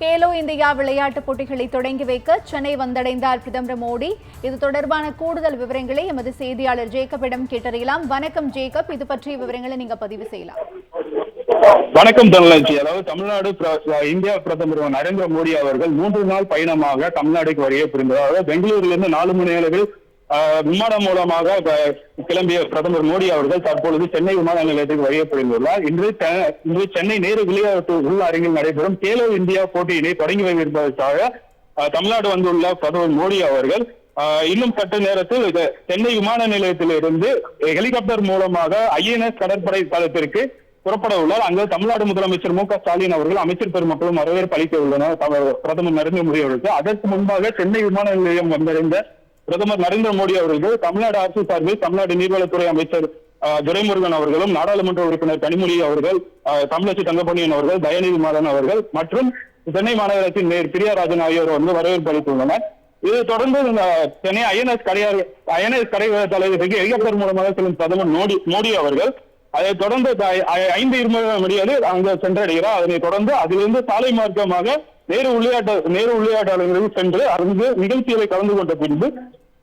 Khelo India விளையாட்டுப் போட்டிகளை தொடங்கி வைக்க சென்னை வந்தடைந்தார் பிரதமர் மோடி. இது தொடர்பான கூடுதல் விவரங்களை எமது செய்தியாளர் ஜேக்கப்பிடம் கேட்டறியலாம். வணக்கம் ஜேக்கப். இது பற்றிய விவரங்களை நீங்க பதிவு செய்யலாம். வணக்கம் தனலட்சி அதாவது தமிழ்நாடு இந்தியா பிரதமர் நரேந்திர மோடி அவர்கள் மூன்று நாள் பயணமாக தமிழ்நாடுக்கு வருகை புரிந்தார். அதாவது பெங்களூரிலிருந்து இருந்து நாலு மணி அளவில் விமானம் மூலமாக கிளம்பிய பிரதமர் மோடி அவர்கள் தற்பொழுது சென்னை விமான நிலையத்துக்கு வருகை புரிந்துள்ளார். இன்று செ- இன்று சென்னை நேரு விளையாட்டு உள் அரங்கில் நடைபெறும் கேலோ இந்தியா போட்டியினை தொடங்கி வைப்பதற்காக தமிழ்நாடு வந்துள்ள பிரதமர் மோடி அவர்கள் இன்னும் சற்று நேரத்தில் சென்னை விமான நிலையத்திலிருந்து ஹெலிகாப்டர் மூலமாக ஐஎன்எஸ் கடற்படை தளத்திற்கு புறப்பட உள்ளார். அங்கு தமிழ்நாடு முதலமைச்சர் மு க ஸ்டாலின் அவர்கள் அமைச்சர் பெருமக்களும் வரவேற்பு அளிக்க உள்ளனர். பிரதமர் நரேந்திர மோடி அவர்களுக்கு. அதற்கு முன்பாக சென்னை விமான நிலையம் வந்தடைந்த பிரதமர் நரேந்திர மோடி அவர்கள் தமிழ்நாடு அரசு சார்பில் தமிழ்நாடு நீர்வளத்துறை அமைச்சர் ஆஹ், துரைமுருகன் அவர்களும் நாடாளுமன்ற உறுப்பினர் கனிமொழி அவர்கள் தமிழச்சி தங்கப்பணியன் அவர்கள் தயநிதி மாறன் அவர்கள் மற்றும் சென்னை மாநகராட்சி மேயர் பிரியாராஜன் ஆகியோர் வந்து வரவேற்பு அளித்துள்ளனர். இது தொடர்ந்து இந்த சென்னை ஐஎன்எஸ் கடையார் ஐஎன்எஸ் கடை தலைவருக்கு ஹெலிகாப்டர் மூலமாக செல்லும் பிரதமர் மோடி மோடி அவர்கள். அதை தொடர்ந்து ஐந்து இருபது மணியில் அங்க சென்றடைகிறார். அதனை தொடர்ந்து அதிலிருந்து சாலை மார்க்கமாக நேரு விளையாட்டு நேரு விளையாட்டாளர்களுக்கு சென்று அங்கு நிகழ்ச்சிகளை கலந்து கொண்ட பின்பு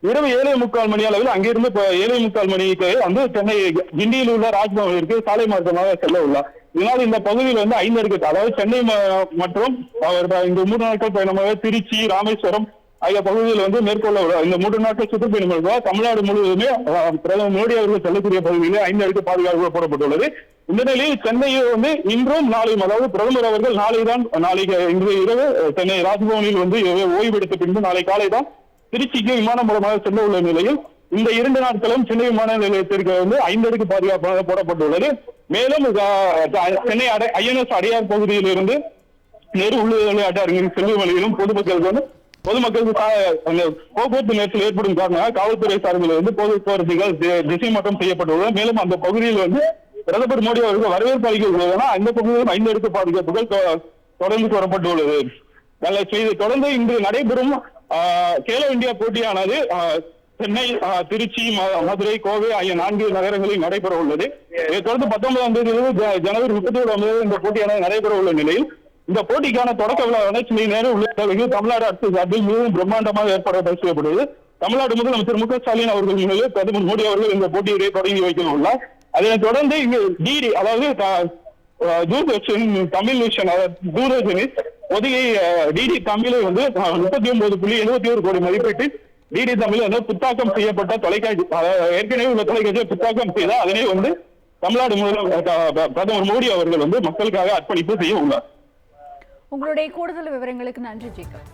இரவு ஏழே முக்கால் மணி அளவில் அங்கிருந்து இப்ப ஏழே முக்கால் மணிக்கு வந்து சென்னை கிண்டியில் உள்ள ராஜ்பவனிற்கு சாலை மார்க்கமாக செல்ல உள்ளார். இதனால் இந்த பகுதியில் வந்து ஐந்து அடுக்கு அதாவது சென்னை ம- மற்றும் அவர் இந்த மூன்று நாட்கள் பயணமாக திருச்சி ராமேஸ்வரம் ஆகிய பகுதியில் வந்து மேற்கொள்ள உள்ள இந்த மூன்று நாட்கள் சுற்றுப்பயணம் தமிழ்நாடு முழுவதுமே பிரதமர் மோடி அவர்கள் செல்லக்கூடிய பகுதியிலே ஐந்து அடுக்கு பாதுகாப்பு போடப்பட்டுள்ளது. இந்த நிலையில் சென்னையில் வந்து இன்றும் நாளையும் அதாவது பிரதமர் அவர்கள் நாளை தான் நாளைக்கு இன்று இரவு சென்னை ராஜ்பவனில் வந்து ஓய்வெடுத்த பின்பு நாளை காலை தான் திருச்சிக்கு விமானம் மூலமாக செல்ல உள்ள நிலையில் இந்த இரண்டு நாட்களும் சென்னை விமான நிலையத்திற்கு வந்து ஐந்தடுக்கு பாதுகாப்பாக போடப்பட்டுள்ளது. மேலும் சென்னை சென்னை ஐஎன்எஸ் அடையார் பகுதியில் இருந்து நேரு உள்ள விளையாட்டு செல்லும் வழியிலும் பொதுமக்களுக்கு வந்து பொதுமக்களுக்கு அந்த போக்குவரத்து நெரிசல் ஏற்படும் காரணமாக காவல்துறை சார்பில் வந்து போக்குவரத்துகள் தி- திசை மாற்றம் செய்யப்பட்டுள்ளது. மேலும் அந்த பகுதியில் வந்து பிரதமர் மோடி அவருக்கு வரவேற்பு அளிக்க உள்ளதுனா அந்த பகுதியிலும் ஐந்து அடுக்கு பாதுகாப்புகள் தொடர்ந்து தொடரப்பட்டுள்ளது நல்ல செய்தி. தொடர்ந்து இன்று நடைபெறும் கேலோ இந்தியா போட்டியானது சென்னை திருச்சி மதுரை கோவை ஆகிய நான்கு நகரங்களில் நடைபெற உள்ளது. இதைத் தொடர்ந்து பத்தொன்பதாம் தேதி ஜனவரி முப்பத்தி ஏழாம் தேதி இந்த போட்டியானது நடைபெற உள்ள நிலையில் இந்த போட்டிக்கான தொடக்க விழாவான சென்னை நேரு உள்ளிட்ட தமிழ்நாடு அரசு சார்பில் மிகவும் பிரம்மாண்டமாக ஏற்பாடு செய்யப்படுது தமிழ்நாடு முதலமைச்சர் மு க ஸ்டாலின் அவர்கள் முன்னிலையில் பிரதமர் மோடி அவர்கள் இந்த போட்டியை தொடங்கி வைக்க உள்ளார். அதனைத் தொடர்ந்து இங்கு டிடி அதாவது தூர்தர்ஷன் தமிழ் விஷன் அதாவது ஒதுகை டிடி தமிழை வந்து முப்பத்தி ஒன்பது புள்ளி எழுபத்தி ஒரு கோடி மதிப்பீட்டு டிடி தமிழ் வந்து புத்தாக்கம் செய்யப்பட்ட தொலைக்காட்சி ஏற்கனவே உள்ள தொலைக்காட்சியை புத்தாக்கம் செய்தால் அதனை வந்து தமிழ்நாடு பிரதமர் மோடி அவர்கள் வந்து மக்களுக்காக அர்ப்பணிப்பு செய்ய உள்ளார். உங்களுடைய கூடுதல் விவரங்களுக்கு நன்றி ஜேக்கப்.